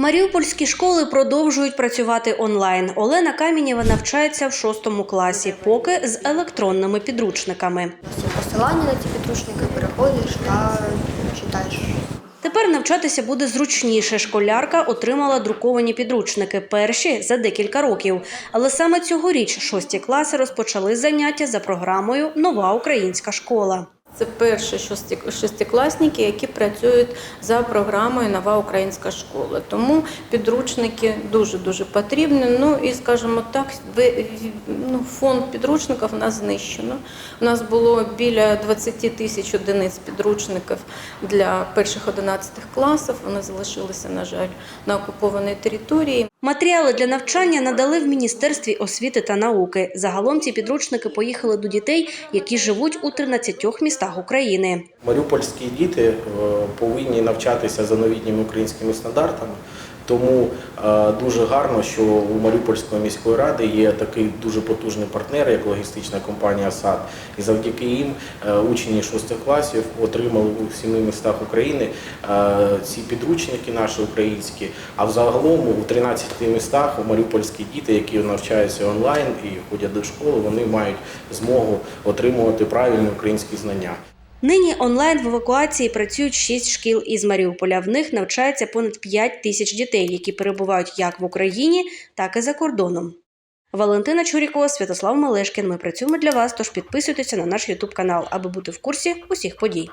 Маріупольські школи продовжують працювати онлайн. Олена Камінєва навчається в шостому класі, поки з електронними підручниками. Посилання на ці підручники переходиш та читаєш. Тепер навчатися буде зручніше. Школярка отримала друковані підручники перші за декілька років. Але саме цьогоріч шості класи розпочали заняття за програмою Нова українська школа. Це перші шестикласники, які працюють за програмою Нова українська школа. Тому підручники дуже дуже потрібні. Ну і скажімо так, ну, фонд підручників у нас знищено. У нас було біля 20 тисяч одиниць підручників для перших 11 класів. Вони залишилися, на жаль, на окупованій території. Матеріали для навчання надали в Міністерстві освіти та науки. Загалом ці підручники поїхали до дітей, які живуть у 13 містах України. Маріупольські діти е, повинні навчатися за новітніми українськими стандартами. Тому е, дуже гарно, що у Маріупольської міської ради є такий дуже потужний партнер, як логістична компанія САД. І завдяки їм е, учні шостих класів отримали у семи містах України е, ці підручники наші українські. А взагалом у 13 містах у маріупольські діти, які навчаються онлайн і ходять до школи, вони мають змогу отримувати правильні українські знання. Нині онлайн в евакуації працюють шість шкіл із Маріуполя. В них навчається понад 5 тисяч дітей, які перебувають як в Україні, так і за кордоном. Валентина Чурікова, Святослав Малешкін. Ми працюємо для вас. Тож підписуйтеся на наш Ютуб канал, аби бути в курсі усіх подій.